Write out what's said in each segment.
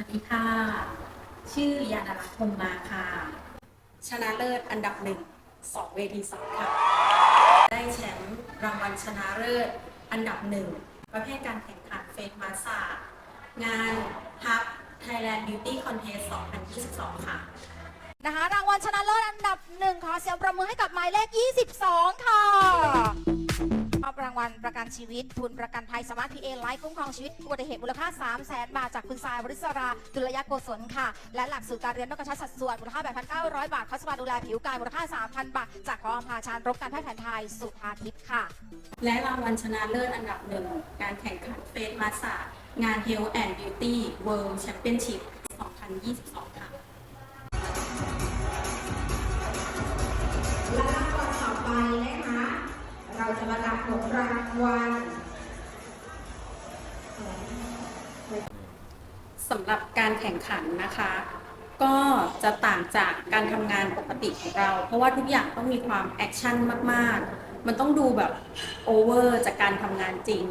วัสดีค่ะ ชื่อยาดารัตน์พงมาค่ะ ชนะเลิศอันดับหนึ่งสองเวทีสองค่ะ ได้แชมป์รางวัลชนะเลิศอันดับหนึ่งประเภทการแข่งขันเฟสมาสางานฮับ Thailand Beauty Contest 2022 ค่ะ นะคะรางวัลชนะเลิศอันดับหนึ่งขอเสียงประมือให้กับหมายเลข 22 ค่ะมอบ รางวัลประกันชีวิต ทุนประกันภัยสมาร์ทพีเอไลฟ์คุ้มครองชีวิตอุบัติเหตุมูลค่า 3 0 0แสนบาทจากคุณทรายวริศราดุลยโกศลค่ะ และหลักสูตรการเรียนนอกกระชับสัดส่วนมูลค่า 8,900 บาทคอสปาดูแลผิวกายมูลค่า 3,000 บาท จากกองอำพาชาญรบการแพทย์แผนไทยสุธาทิพย์ค่ะ และรางวัลชนะเลิศอันดับหนึ่งการแข่งขันเฟสมาสงาน Health and Beauty World Championship 2022 ค่ะและรางวัลต่อไปนะคะ เราจะมารับผลรางวัลสำหรับการแข่งขันนะคะ ก็จะต่างจากการทำงานปกติของเรา เพราะว่าทุกอย่างต้องมีความแอคชั่นมาก ๆ มันต้องดูแบบโอเวอร์จากการทำงานจริง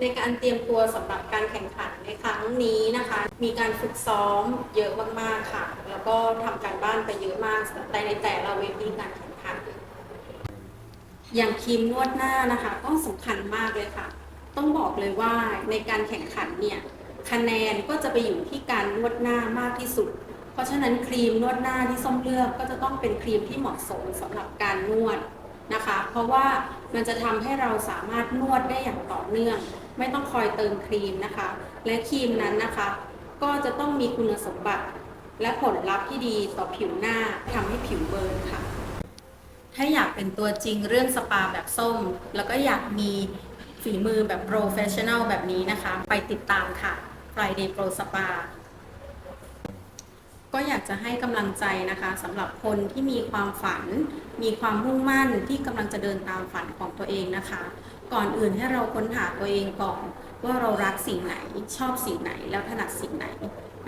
ในการเตรียมตัวสำหรับการแข่งขันในครั้งนี้นะคะ มีการฝึกซ้อมเยอะมากๆค่ะ แล้วก็ทำการบ้านไปเยอะมากแต่ในแต่ละเวทีการแข่งขัน อย่างครีมนวดหน้านะคะ ก็สำคัญมากเลยค่ะ ต้องบอกเลยว่าในการแข่งขันเนี่ยคะแนนก็จะไปอยู่ที่การนวดหน้ามากที่สุด เพราะฉะนั้นครีมนวดหน้าที่ส้มเลือกก็จะต้องเป็นครีมที่เหมาะสมสำหรับการนวด นะคะ เพราะว่ามันจะทำให้เราสามารถนวดได้อย่างต่อเนื่อง ไม่ต้องคอยเติมครีมนะคะ และครีมนั้นนะคะ ก็จะต้องมีคุณสมบัติ และผลลัพธ์ที่ดีต่อผิวหน้าทำให้ผิวเบิร์นค่ะ ถ้าอยากเป็นตัวจริงเรื่องสปาแบบส้ม แล้วก็อยากมีฝีมือแบบโปรเฟชชั่น a ลแบบนี้นะคะ ไปติดตามค่ะ Friday Pro Spa ก็อยากจะให้กำลังใจนะคะสำหรับคนที่มีความฝัน มีความมุ่งมั่นที่กำลังจะเดินตามฝันของตัวเองนะคะ ก่อนอื่นให้เราค้นหาตัวเองก่อน ว่าเรารักสิ่งไหนชอบสิ่งไหนแล้วถนัดสิ่งไหน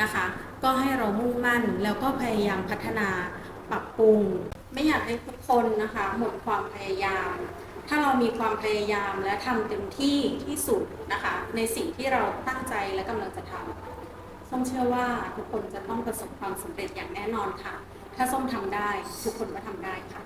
นะคะ ก็ให้เรามุ่งมั่นแล้วก็พยายามพัฒนาปรับปรุง ไม่อยากให้ทุกคนนะคะ หมดความพยายาม ถ้าเรามีความพยายามและทำเต็มที่ที่สุดนะคะ ในสิ่งที่เราตั้งใจและกำลังจะทำ ส้มเชื่อว่าทุกคนจะต้องประสบความสำเร็จอย่างแน่นอนค่ะ ถ้าส้มทำได้ทุกคนก็ทำได้ค่ะ